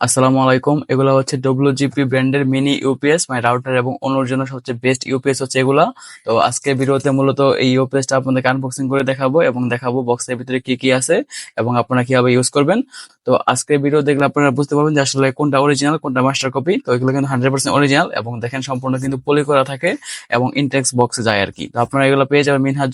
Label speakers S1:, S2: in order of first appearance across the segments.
S1: আসসালামু আলাইকুম। এগুলো হচ্ছে ডব্লিউজিপি ব্র্যান্ডের মিনি ইউপিএস মানে রাউটার এবং অন্যর জন্য সবচেয়ে বেস্ট ইউপিএস হচ্ছে এগুলা। তো আজকে ভিডিওতে মূলত এই ইউপিএসটা আপনাদেরকে আনবক্সিং করে দেখাবো এবং দেখাবো বক্সের ভিতরে কি কি আছে এবং আপনারা কীভাবে ইউজ করবেন। তো আজকের ভিডিও দেখলে আপনারা বুঝতে পারবেন যে আসলে কোনটা অরিজিনাল কোনটা মাস্টার কপি তো এগুলো কিন্তু হান্ড্রেড পার্সেন্ট অরিজিনাল এবং দেখেন সম্পূর্ণ কিন্তু পলি করা থাকে এবং ইনটেক্স বক্সে যায় আর কি তো আপনারা এগুলো পেয়ে যাবেন মিনহার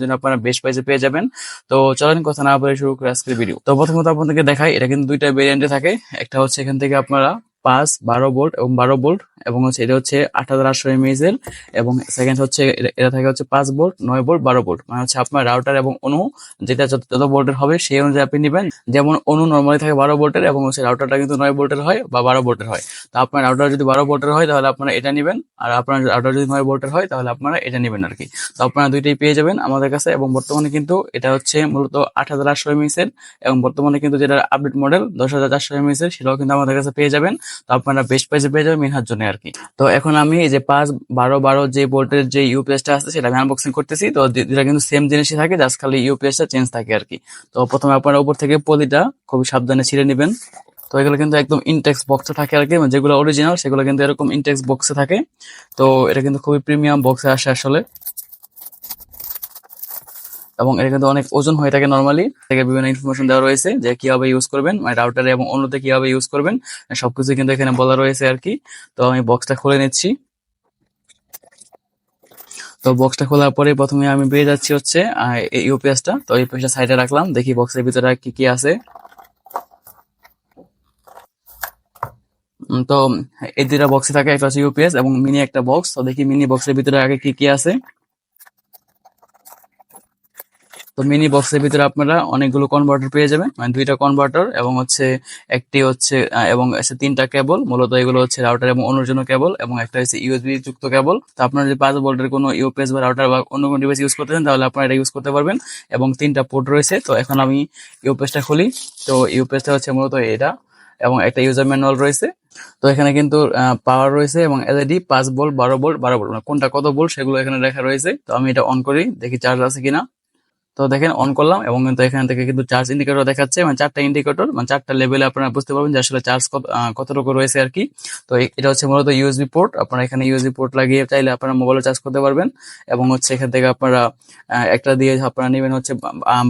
S1: জন্য আপনারা বেস্ট প্রাইসে পেয়ে যাবেন। তো চলেন কথা না বলে শুরু করে আজকের ভিডিও তো প্রথমত আপনাদেরকে দেখাই, এটা কিন্তু দুইটা ভেরিয়েন্টে থাকে। একটা হচ্ছে এখান থেকে আপনারা পাঁচ, বারো ভোল্ট এবং বারো ভোল্ট এবং হচ্ছে এটা হচ্ছে আট হাজার আটশো এমএএস এর এবং সেকেন্ড হচ্ছে এটা- থাকে হচ্ছে পাঁচ ভোল্ট নয় ভোল্ট বারো ভোল্ট মানে হচ্ছে আপনার রাউটার এবং অনু যেটা যত যত ভোল্টের হবে সেই অনুযায়ী আপনি নেবেন। যেমন অনু নর্মালি থাকে বারো ভোল্টের এবং হচ্ছে রাউটারটা কিন্তু নয় ভোল্টের হয় বা বারো ভোল্টের হয়। তো আপনার রাউটার যদি বারো ভোল্টের হয় তাহলে আপনারা এটা নেবেন আর আপনার রাউটার যদি নয় ভোল্টের হয় তাহলে আপনারা এটা নেবেন আর কি তো আপনারা দুইটাই পেয়ে যাবেন আমাদের কাছে এবং বর্তমানে কিন্তু এটা হচ্ছে মূলত আট হাজার আটশো এমএএস এর এবং বর্তমানে কিন্তু যেটা আপডেট মডেল দশ হাজার চারশো এমএএস এর সেটাও কিন্তু আমাদের কাছে পেয়ে যাবেন। তো আপনারা বেস্ট প্রাইসে পেয়ে যাবেন মিনহার জন্য আর কি তো এখন আমি এই যে পাঁচ বারো বারো যে ভোল্টের যে ইউপিএসটা আছে সেটা আমি আনবক্সিং করতেছি। তো যেটা কিন্তু সেম জিনিসই থাকে জাস্ট খালি ইউপিএসটা চেঞ্জ থাকে আর কি তো প্রথমে আপনারা উপর থেকে পলিটা খুবই সাবধানে ছিঁড়ে নেবেন। তো এগুলো কিন্তু একদম ইনটেক্স বক্সে থাকে আর কি মানে যেগুলো অরিজিনাল সেগুলো কিন্তু এরকম ইনটেক্স বক্সে থাকে। তো এটা কিন্তু খুবই প্রিমিয়াম বক্সে আসে আসলে। এবং এটা কিন্তু অনেক ওজন হয়ে থাকে নর্মালি থেকে বিভিন্ন ইনফরমেশন দেওয়া রয়েছে যে কীভাবে ইউজ করবেন মানে রাউটারে এবং অন্যতে কীভাবে ইউজ করবেন সবকিছু কিন্তু এখানে বলা রয়েছে আর কি। তো আমি বক্সটা খুলে নিচ্ছি। তো বক্সটা খোলার পরে প্রথমে আমি পেয়ে যাচ্ছি হচ্ছে ইউপিএসটা তো ইউপিএসটা সাইডে রাখলাম, দেখি বক্সের ভিতরে কি কি আছে। তো এই দুটা বক্সে থাকে, একটা হচ্ছে ইউপিএস এবং মিনি একটা বক্স তো দেখি মিনি বক্সের ভিতরে আগে কি কি আছে। তো মিনি বক্সের ভিতরে আপনারা অনেকগুলো কনভার্টার পেয়ে যাবেন। মানে দুইটা কনভার্টার এবং হচ্ছে একটি হচ্ছে এবং তিনটা কেবল মূলত এগুলো হচ্ছে রাউটার এবং অন্যর জন্য কেবল এবং একটা হচ্ছে ইউএসবি যুক্ত কেবল তো আপনারা যদি পাঁচ ভোল্টের কোনো ইউপিএস বা রাউটার বা অন্য কোনো ডিভাইস ইউজ করতে চান, তাহলে আপনারা এটা ইউজ করতে পারবেন এবং তিনটা পোর্ট রয়েছে। তো এখন আমি ইউপিএসটা খুলি। তো ইউপিএসটা হচ্ছে মূলত এটা এবং একটা ইউজার ম্যানুয়াল রয়েছে। তো এখানে কিন্তু পাওয়ার রয়েছে এবং এলইডি পাঁচ ভোল্ট বারো ভোল্ট বারো ভোল্ট মানে কোনটা কত বোল্ট সেগুলো এখানে লেখা রয়েছে। তো আমি এটা অন করি, দেখি চার্জ আছে কিনা। তো দেখেন অন করলাম এবং কিন্তু এখান থেকে কিন্তু চার্জ ইন্ডিকেটর দেখাচ্ছে মানে চারটা ইন্ডিকেটর মানে চারটা লেভেলে আপনারা বুঝতে পারবেন যে আসলে চার্জ কত কতটুকু রয়েছে আর কি। তো এটা হচ্ছে মূলত ইউএসবি পোর্ট আপনারা এখানে ইউএসবি পোর্ট লাগিয়ে চাইলে আপনারা মোবাইলে চার্জ করতে পারবেন এবং হচ্ছে এখান থেকে আপনারা একটা দিয়ে আপনারা নেবেন হচ্ছে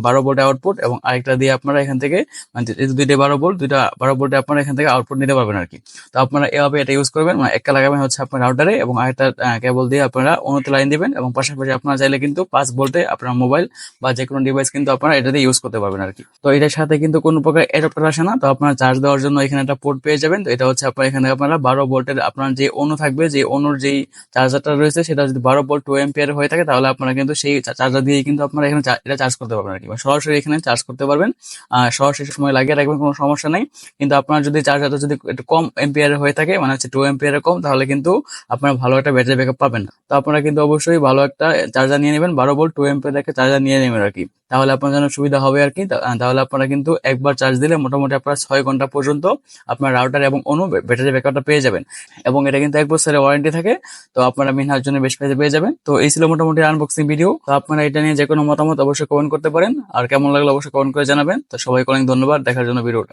S1: বারো ভোল্ট আউটপুট এবং আরেকটা দিয়ে আপনারা এখান থেকে মানে দুইটা বারো ভোল্ট দুইটা বারো ভোল্টে আপনারা এখান থেকে আউটপুট নিতে পারবেন আর কি। তো আপনারা এভাবে এটা ইউজ করবেন মানে একটা লাগাবেন হচ্ছে আপনার রাউটারে এবং আরেকটা কেবল দিয়ে আপনারা অন্যতে লাইন দিবেন এবং পাশাপাশি আপনারা চাইলে কিন্তু পাঁচ ভোল্টে আপনার মোবাইল বা যে কোনো ডিভাইস কিন্তু আপনারা এটা দিয়ে ইউজ করতে পারবেন আর কি তো এটার সাথে কিন্তু কোনো প্রকার অ্যাডাপ্টার আসে না, তো আপনারা চার্জ দেওয়ার জন্য এখানে একটা পোর্ট পেয়ে যাবেন। তো এটা হচ্ছে আপনার এখানে আপনারা বারো ভোল্টের আপনার যে অনু থাকবে, যে অনুর যেই চার্জারটা রয়েছে, সেটা যদি বারো ভোল্ট টু এম্পিয়ার হয়ে থাকে, তাহলে আপনারা কিন্তু সেই চার্জার দিয়ে কিন্তু আপনারা এখানে এটা চার্জ করতে পারবেন আর কি বা সরাসরি এখানে চার্জ করতে পারবেন। সরাসরি সময় লাগিয়ে রাখবেন, কোনো সমস্যা নেই। কিন্তু আপনার যদি চার্জারটা যদি একটু কম এম্পিয়ার হয়ে থাকে মানে হচ্ছে টু এম্পিয়ারের কম, তাহলে কিন্তু আপনারা ভালো একটা ব্যাটারি ব্যাকআপ পাবেন। তো আপনারা কিন্তু অবশ্যই ভালো একটা চার্জার নিয়ে নেবেন, বারো ভোল্ট টু এম্পিয়ার একটা চার্জার নিয়ে নেবেন। আর কি তাহলে আপনার জন্য সুবিধা হবে আর কি। তাহলে আপনারা কিন্তু একবার চার্জ দিলে মোটামুটি আপনারা ছয় ঘণ্টা পর্যন্ত আপনার রাউটার এবং অনু ব্যাটারি ব্যাকআপটা পেয়ে যাবেন। এবং এটা কিন্তু এক বছরের ওয়ারেন্টি থাকে। তো আপনারা মিনহার জন্য বেশ কাজে পেয়ে যাবেন। তো এই ছিল মোটামুটি আনবক্সিং ভিডিও তো আপনারা এটা নিয়ে যে কোনো মতামত অবশ্যই কমেন্ট করতে পারেন। আর কেমন লাগল অবশ্যই কমেন্ট করে জানাবেন। তো সবাইকে অনেক ধন্যবাদ। দেখার জন্য ভিডিওটা